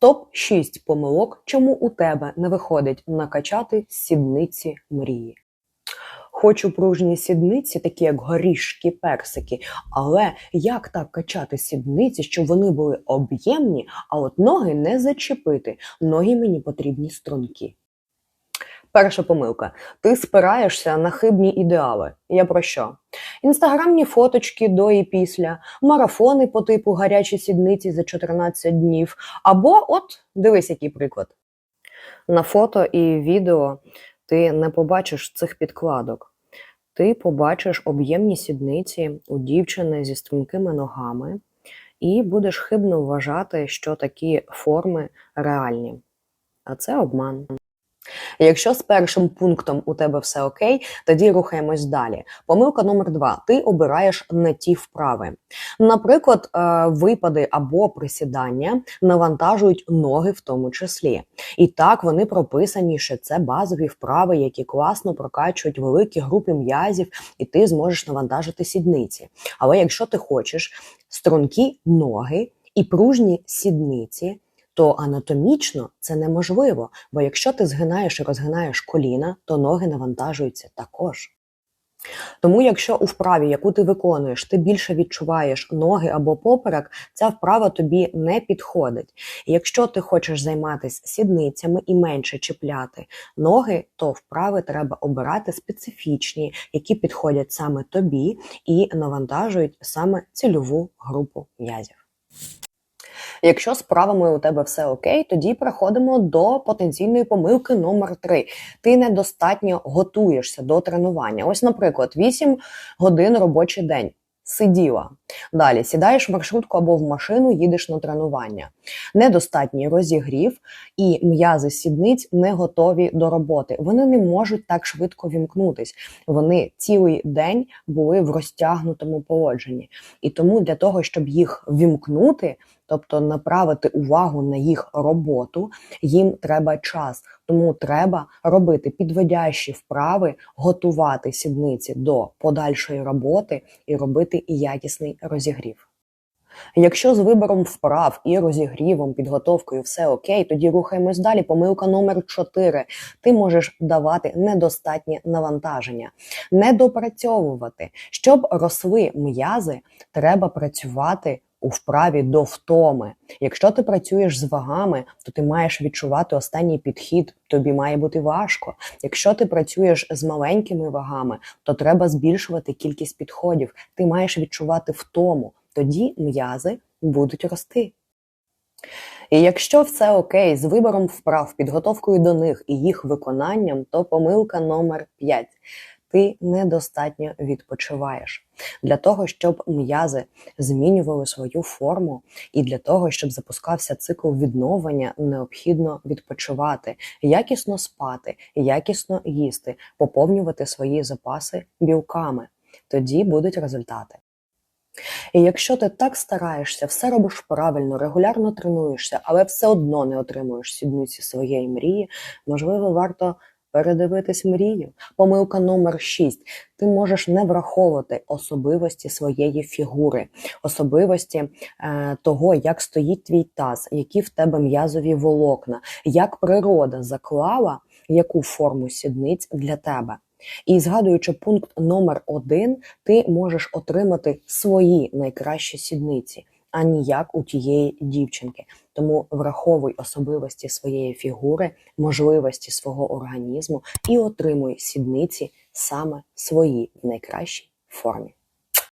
Топ 6 помилок, чому у тебе не виходить накачати сідниці мрії. Хочу пружні сідниці, такі як горішки, персики. Але як так качати сідниці, щоб вони були об'ємні, а от ноги не зачепити? Ноги мені потрібні стрункі. Перша помилка. Ти спираєшся на хибні ідеали. Я про що? Інстаграмні фоточки до і після, марафони по типу гарячі сідниці за 14 днів. Або, от, дивись, який приклад. На фото і відео ти не побачиш цих підкладок. Ти побачиш об'ємні сідниці у дівчини зі стрімкими ногами, і будеш хибно вважати, що такі форми реальні. А це обман. Якщо з першим пунктом у тебе все окей, тоді рухаємось далі. Помилка номер два: ти обираєш не ті вправи. Наприклад, е, випади або присідання навантажують ноги в тому числі. І так вони прописані, що це базові вправи, які класно прокачують великі групи м'язів, і ти зможеш навантажити сідниці. Але якщо ти хочеш стрункі ноги і пружні сідниці то анатомічно це неможливо, бо якщо ти згинаєш і розгинаєш коліна, то ноги навантажуються також. Тому, якщо у вправі, яку ти виконуєш, ти більше відчуваєш ноги або поперек, ця вправа тобі не підходить. Якщо ти хочеш займатися сідницями і менше чіпляти ноги, то вправи треба обирати специфічні, які підходять саме тобі і навантажують саме цільову групу м'язів. Якщо з правами у тебе все окей, тоді переходимо до потенційної помилки номер 3 Ти недостатньо готуєшся до тренування. Ось, наприклад, 8 годин робочий день. Сиділа. Далі сідаєш в маршрутку або в машину, їдеш на тренування. Недостатній розігрів і м'язи сідниць не готові до роботи. Вони не можуть так швидко вімкнутись. Вони цілий день були в розтягнутому положенні. І тому для того, щоб їх вімкнути, тобто направити увагу на їх роботу, їм треба час. Тому треба робити підводящі вправи, готувати сідниці до подальшої роботи і робити якісний розігрів. Якщо з вибором вправ і розігрівом, підготовкою все окей, тоді рухаємось далі. Помилка номер 4. Ти можеш давати недостатнє навантаження, не допрацьовувати. Щоб росли м'язи, треба працювати у вправі до втоми. Якщо ти працюєш з вагами, то ти маєш відчувати останній підхід, тобі має бути важко. Якщо ти працюєш з маленькими вагами, то треба збільшувати кількість підходів. Ти маєш відчувати втому, тоді м'язи будуть рости. І якщо все окей з вибором вправ, підготовкою до них і їх виконанням, то помилка номер 5 ти недостатньо відпочиваєш. Для того, щоб м'язи змінювали свою форму, і для того, щоб запускався цикл відновлення, необхідно відпочивати, якісно спати, якісно їсти, поповнювати свої запаси білками. Тоді будуть результати. І якщо ти так стараєшся, все робиш правильно, регулярно тренуєшся, але все одно не отримуєш сідниці своєї мрії, можливо, варто передивитись мрію. Помилка номер 6. Ти можеш не враховувати особливості своєї фігури, особливості е, того, як стоїть твій таз, які в тебе м'язові волокна, як природа заклала яку форму сідниць для тебе. І згадуючи пункт номер один, ти можеш отримати свої найкращі сідниці, а ніяк у тієї дівчинки. Тому враховуй особливості своєї фігури, можливості свого організму і отримуй сідниці саме свої в найкращій формі.